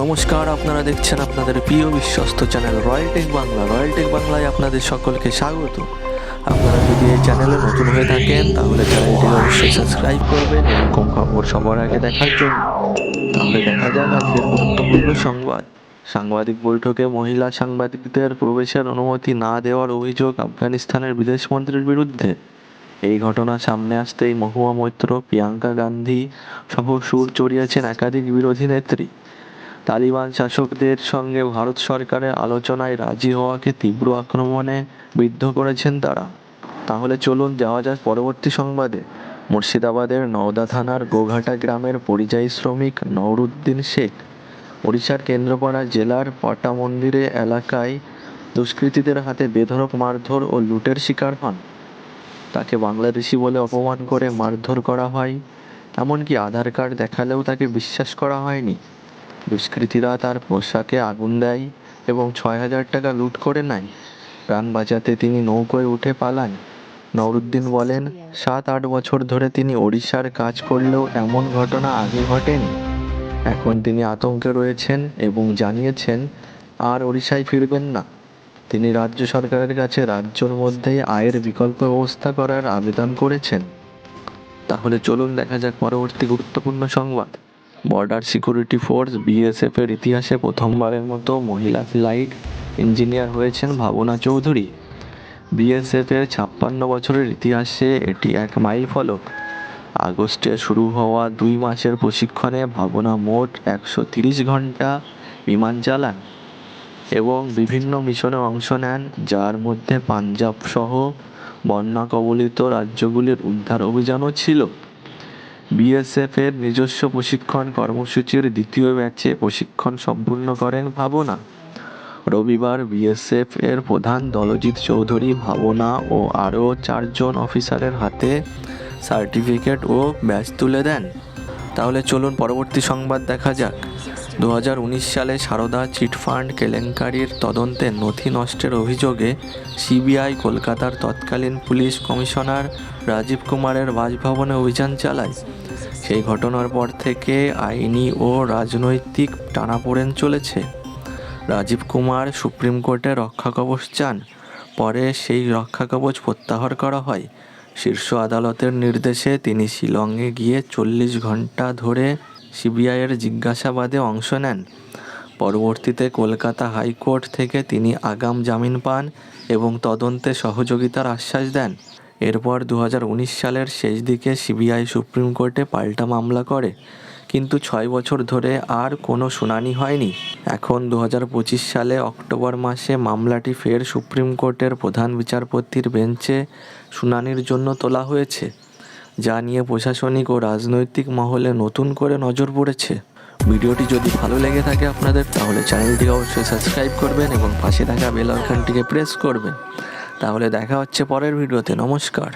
নমস্কার, আপনারা দেখছেন আপনাদের প্রিয় বিশ্বস্ত channel royal tech Bangla. Royal tech বাংলায় আপনাদের সকলকে স্বাগত। আপনারা যদি এই চ্যানেলে নতুন হয়ে থাকেন, তাহলে চ্যানেলটি অবশ্যই সাবস্ক্রাইব করবেন এরকম খবর সবার আগে দেখার জন্য। তাহলে দেখা যাক আজকের গুরুত্বপূর্ণ সংবাদ। সাংবাদিক বৈঠকে মহিলা সাংবাদিকদের প্রবেশের অনুমতি না দেওয়ার অভিযোগ আফগানিস্তানের বিদেশমন্ত্রীর বিরুদ্ধে। এই ঘটনা সামনে আসতেই মহুয়া মৈত্র, প্রিয়াঙ্কা গান্ধী সহ সুর চড়িয়েছেন একাধিক বিরোধী নেত্রী। তালিবান শাসকদের সঙ্গে ভারত সরকারের আলোচনায় রাজি হওয়াকে তীব্র আক্রমণে বিদ্ধ করেছেন তারা। তাহলে চলুন যাওয়া যাক পরবর্তী সংবাদে। মুর্শিদাবাদের নওদা থানার গোঘাটা গ্রামের পরিযায়ী শ্রমিক নওরুদ্দিন শেখ, ওড়িশার কেন্দ্রপাড়া জেলার পাটা মন্দিরে এলাকায় দুষ্কৃতীদের হাতে বেধড়ক, মারধর ও লুটের শিকার হন। তাকে বাংলাদেশি বলে অপমান করে মারধর করা হয়, এমনকি আধার কার্ড দেখালেও তাকে বিশ্বাস করা হয়নি। দুষ্কৃতীরা তার পোশাকে আগুন দেয় এবং ছয় হাজার টাকা লুট করে নেয়। প্রাণ বাঁচাতে তিনি নৌকোয় উঠে পালান। নওরুদ্দিন বলেন, সাত আট বছর ধরে তিনি ওড়িশার কাজ করলেও এমন ঘটনা আগে ঘটেনি। এখন তিনি আতঙ্কে রয়েছেন এবং জানিয়েছেন, আর ওড়িশায় ফিরবেন না। তিনি রাজ্য সরকারের কাছে রাজ্যর মধ্যেই আয়ের বিকল্প ব্যবস্থা করার আবেদন করেছেন। তাহলে চলুন দেখা যাক পরবর্তী গুরুত্বপূর্ণ সংবাদ। বর্ডার সিকিউরিটি ফোর্স বিএসএফ এর ইতিহাসে প্রথমবারের মতো মহিলা ফ্লাইট ইঞ্জিনিয়ার হয়েছেন ভাবনা চৌধুরী। বিএসএফ এর ছাপ্পান্ন বছরের ইতিহাসে এটি এক মাইল ফলক। আগস্টে শুরু হওয়া দুই মাসের প্রশিক্ষণে ভাবনা মোট একশো তিরিশ ঘণ্টা বিমান চালান এবং বিভিন্ন মিশনে অংশ নেন, যার মধ্যে পাঞ্জাব সহ বন্যা কবলিত রাজ্যগুলির উদ্ধার অভিযানও ছিল। বিএসএফ এর নিজস্ব প্রশিক্ষণ কর্মসূচির দ্বিতীয় ব্যাচে প্রশিক্ষণ সম্পূর্ণ করেন ভাবনা। রবিবার বিএসএফ এর প্রধান দলজিৎ চৌধুরী ভাবনা ও আরও চারজন অফিসারের হাতে সার্টিফিকেট ও ব্যাচ তুলে দেন। তাহলে চলুন পরবর্তী সংবাদ দেখা যাক। দু হাজার উনিশ সালে সারদা চিটফান্ড কেলেঙ্কারির তদন্তে নথি নষ্টের অভিযোগে সিবিআই কলকাতার তৎকালীন পুলিশ কমিশনার রাজীব কুমারের বাসভবনে অভিযান চালায়। সেই ঘটনার পর থেকে আইনি ও রাজনৈতিক টানাপোড়েন চলেছে। রাজীব কুমার সুপ্রিম কোর্টে রক্ষা কবচ চান, পরে সেই রক্ষা কবচ প্রত্যাহার করা হয়। শীর্ষ আদালতের নির্দেশে তিনি শিলংয়ে গিয়ে চল্লিশ ঘণ্টা ধরে সিবিআইয়ের জিজ্ঞাসাবাদে অংশ নেন। পরবর্তীতে কলকাতা হাইকোর্ট থেকে তিনি আগাম জামিন পান এবং তদন্তে সহযোগিতার আশ্বাস দেন। এরপর দু হাজার উনিশ সালের শেষ দিকে সিবিআই সুপ্রিম কোর্টে পাল্টা মামলা করে, কিন্তু ছয় বছর ধরে আর কোনো শুনানি হয়নি। এখন দু হাজার পঁচিশ সালে অক্টোবর মাসে মামলাটি ফের সুপ্রিম কোর্টের প্রধান বিচারপতির বেঞ্চে শুনানির জন্য তোলা হয়েছে, যা নিয়ে প্রশাসনিক ও রাজনৈতিক মহলে নতুন করে নজর পড়েছে। ভিডিওটি যদি ভালো লেগে থাকে আপনাদের, তাহলে চ্যানেলটিকে অবশ্যই সাবস্ক্রাইব করবেন এবং পাশে থাকা বেল আইকনটিকে প্রেস করবেন। তাহলে দেখা হচ্ছে পরের ভিডিওতে। নমস্কার।